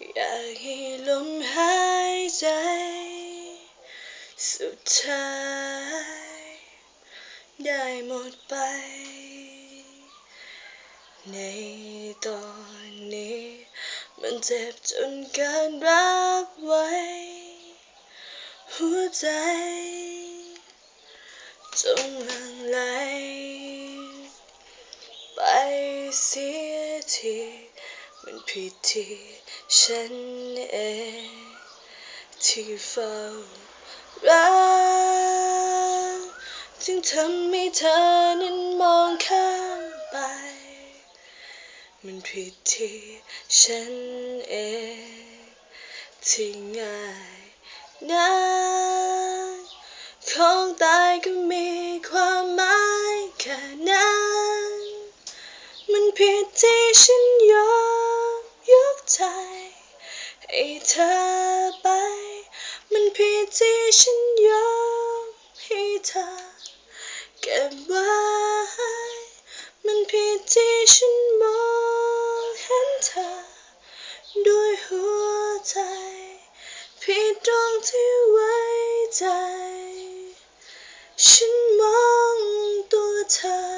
อยากให้ลมหายใจ สุดท้าย ได้หมดไป ในตอนนี้ มันเจ็บจนเกินรับไว้ หัวใจจงลังไหล ไปเสียที มันผิดที่ฉันเองที่เฝ้ารักจึงทำให้เธอนั้นมองข้ามไป มันผิดที่ฉันเองที่ง่ายนักของตายก็มีความหมายแค่นั้น มันผิดที่ฉันยอม เธอไป มันผิดที่ฉันยอมให้เธอเก็บไว้ มันผิดที่ฉันมองเห็นเธอ ด้วยหัวใจ ผิดตรงที่ไว้ใจ ฉันมองตัวเธอ